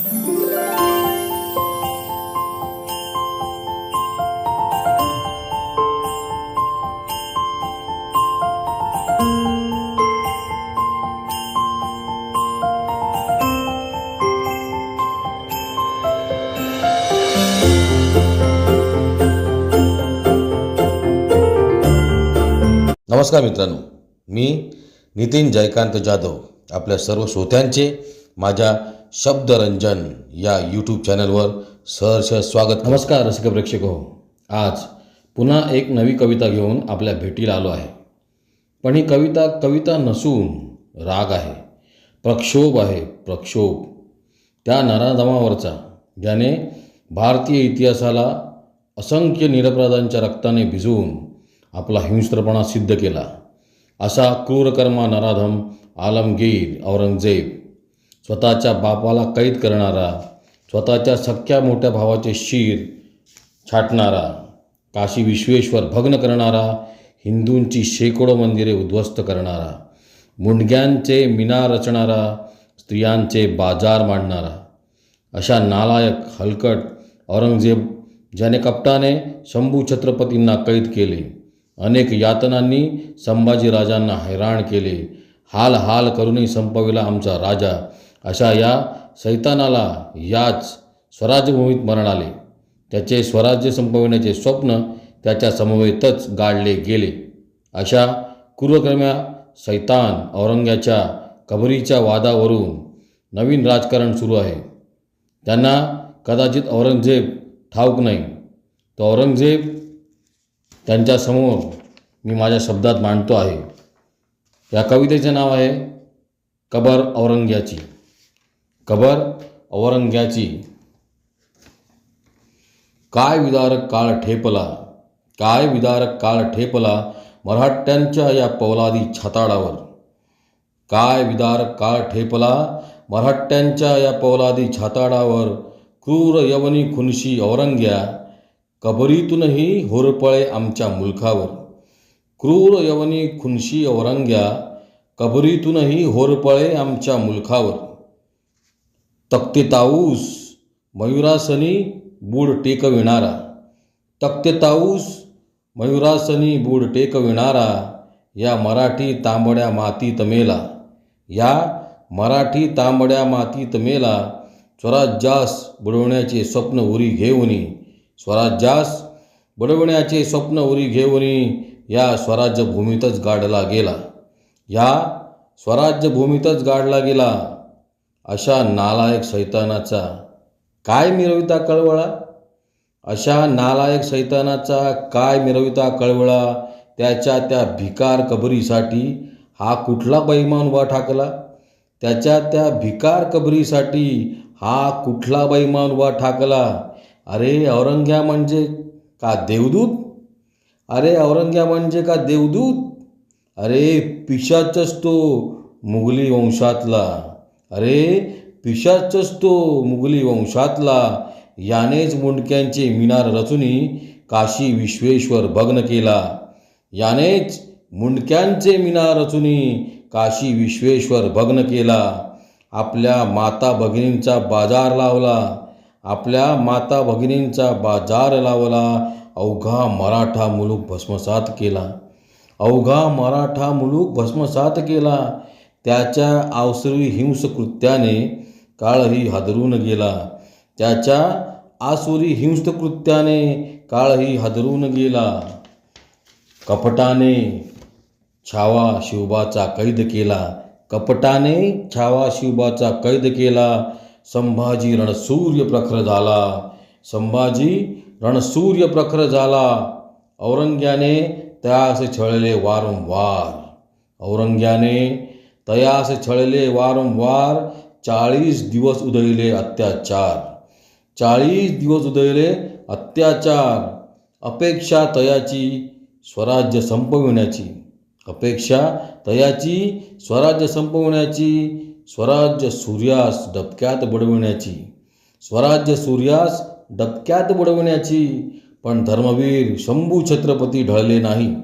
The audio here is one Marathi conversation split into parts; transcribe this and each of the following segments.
नमस्कार मित्रांनो. मी नितीन जयकांत जाधव आपल्या सर्व श्रोत्यांचे माझ्या शब्दरंजन या यूट्यूब चॅनलवर सहर्ष स्वागत नमस्कार रसिक प्रेक्षक. हो आज पुन्हा एक नवी कविता घेऊन आपल्या भेटीला आलो आहे. पण ही कविता कविता नसून राग आहे. प्रक्षोभ आहे प्रक्षोभ. त्या नराधमावरचा ज्याने भारतीय इतिहासाला असंख्य निरपराधांच्या रक्ताने भिजवून आपला हिंस्त्रपणा सिद्ध केला. असा क्रूरकर्मा नराधम आलमगीर औरंगजेब स्वतःच्या बापाला कैद करणारा स्वतःच्या सख्या मोठ्या भावाचे शीर छाटणारा काशी विश्वेश्वर भग्न करणारा हिंदूंची शेकडो मंदिरे उद्ध्वस्त करणारा मुंडग्यांचे मिनार रचणारा स्त्रियांचे बाजार मांडणारा अशा नालायक हलकट औरंगजेब ज्याने कपटाने शंभू छत्रपतींना कैद केले अनेक यातनांनी संभाजीराजांना हैराण केले हाल हाल करूनही संपविला आमचा राजा अशा या सैतानाला याच स्वराज्यभूमीत मरण आले. त्याचे स्वराज्य संपविण्याचे स्वप्न त्याच्या समवेतच गाडले गेले. अशा कुर्वक्रम्या सैतान औरंग्याच्या कबरीच्या वादावरून नवीन राजकारण सुरू आहे. त्यांना कदाचित औरंगजेब ठाऊक नाही. तो औरंगजेब त्यांच्यासमोर मी माझ्या शब्दात मांडतो आहे. या कवितेचे नाव आहे कबर औरंग्याची. कबर औरंग्याची. काय विदारक काळ ठेपला काय विदारक काळ ठेपला मराठ्यांच्या या पौलादी छाताडावर. काय विदारक काळ ठेपला मराठ्यांच्या या पौलादी छाताडावर क्रूर यवनी खुनशी औरंग्या कबरीतूनही होरपळे आमच्या मुलखावर. क्रूर यवनी खुनशी औरंग्या कबरीतूनही होरपळे आमच्या मुलखावर. तक्ते ताऊस मयुरासनी बूड टेकविणारा. तक्ते ताऊस मयुरासनी बूड टेकविणारा या मराठी तांबड्या मातीत मेला. या मराठी तांबड्या मातीत मेला स्वराज्यास बुडवण्याचे स्वप्न उरी घेऊनी. स्वराज्यास बुडवण्याचे स्वप्न उरी घेऊनी या स्वराज्यभूमीतच गाडला गेला. या स्वराज्यभूमीतच गाडला गेला. अशा नालायक सैतानाचा काय मिरविता कळवळा? अशा नालायक सैतानाचा काय मिरविता कळवळा? त्याच्या त्या भिकार कबरीसाठी हा कुठला बैमान उभा ठाकला? त्याच्या त्या भिकार कबरीसाठी हा कुठला बैमान उभा ठाकला? अरे औरंग्या म्हणजे का देवदूत? अरे औरंग्या म्हणजे का देवदूत? अरे पिशाचच तो मुघली वंशातला. अरे पिशाचच तो मुघली वंशातला यानेच मुंडक्यांचे मिनार रचुनी काशी विश्वेश्वर भग्न केला. यानेच मुंडक्यांचे मिनार रचुनी काशी विश्वेश्वर भग्न केला. आपल्या माता भगिनींचा बाजार लावला. आपल्या माता भगिनींचा बाजार लावला. अवघा मराठा मुलूक भस्मसात केला. अवघा मराठा मुलूक भस्मसात केला. त्याच्या आवसरी हिंसकृत्याने काळही हादरून गेला. त्याच्या आसुरी हिंसकृत्याने काळही हादरून गेला. कपटाने छावा शिवबाचा कैद केला. कपटाने छावा शिवबाचा कैद केला. संभाजी रणसूर्य प्रखर झाला. संभाजी रणसूर्य प्रखर झाला. औरंग्याने त्यास छळले वारंवार. औरंग्याने तयास छळले वारंवार चाळीस दिवस उदयले अत्याचार. चाळीस दिवस उदयले अत्याचार अपेक्षा तयाची स्वराज्य संपविण्याची. अपेक्षा तयाची स्वराज्य संपवण्याची स्वराज्य सूर्यास डबक्यात बुडविण्याची. स्वराज्य सूर्यास डबक्यात बुडविण्याची पण धर्मवीर शंभू छत्रपती ढळले नाही.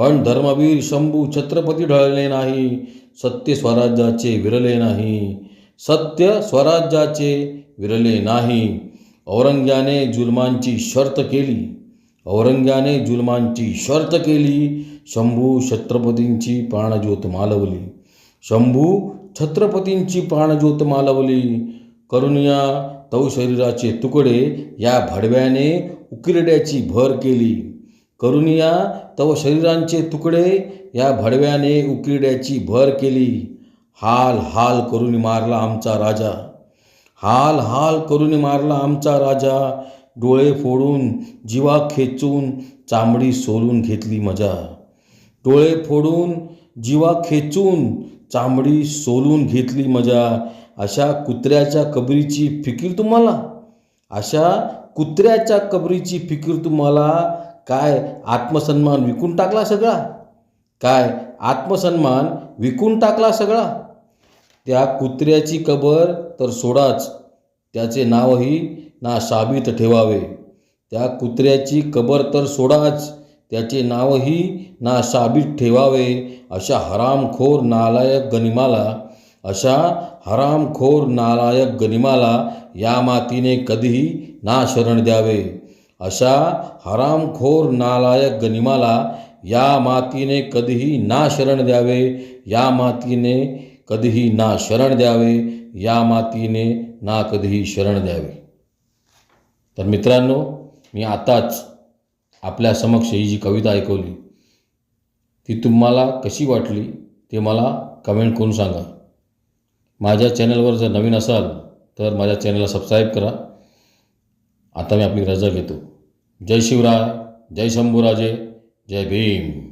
पण धर्मवीर शंभू छत्रपती ढळले नाही सत्य स्वराज्याचे विरले नाही. सत्य स्वराज्याचे विरले नाही. औरंग्याने जुलमांची शर्त केली. औरंग्याने जुलमांची शर्त केली. शंभू छत्रपतींची प्राणज्योत मालवली. शंभू छत्रपतींची प्राणज्योत मालवली. करुणिया तव शरीराचे तुकडे या भडव्याने उकिरड्याची भर केली. करुनिया तव शरीरांचे तुकडे या भडव्याने उकिरड्याची भर केली. हाल हाल करून मारला आमचा राजा. हाल हाल करून मारला आमचा राजा. डोळे फोडून जीवा खेचून चांबडी सोलून घेतली मजा. डोळे फोडून जीवा खेचून चांबडी सोलून घेतली मजा. अशा कुत्र्याच्या कबरीची फिकीर तुम्हाला? अशा कुत्र्याच्या कबरीची फिकीर तुम्हाला? काय आत्मसन्मान विकून टाकला सगळा? काय आत्मसन्मान विकून टाकला सगळा? त्या कुत्र्याची कबर तर सोडाच. त्याचे नावही ना साबीत ठेवावे. त्या कुत्र्याची कबर तर सोडाच. त्याचे नावही ना साबित ठेवावे. अशा हरामखोर नालायक गनिमाला अशा हरामखोर नालायक गनिमाला या मातीने कधीही ना शरण द्यावे. अशा हरामखोर नालायक गनिमाला या मातीने कधीही ना शरण द्यावे या मातीने कधीही ना शरण द्यावे या मातीने ना कधीही शरण द्यावे. तर मित्रांनो मी आताच आपल्या समक्ष ही जी कविता ऐकवली ती तुम्हाला कशी वाटली ते मला कमेंट करून सांगा. माझ्या चॅनलवर जर नवीन असाल तर माझ्या चॅनलला सबस्क्राईब करा. आता मी आपली रजा घेतो. जय शिवराय जय शंभूराजे जय भीम.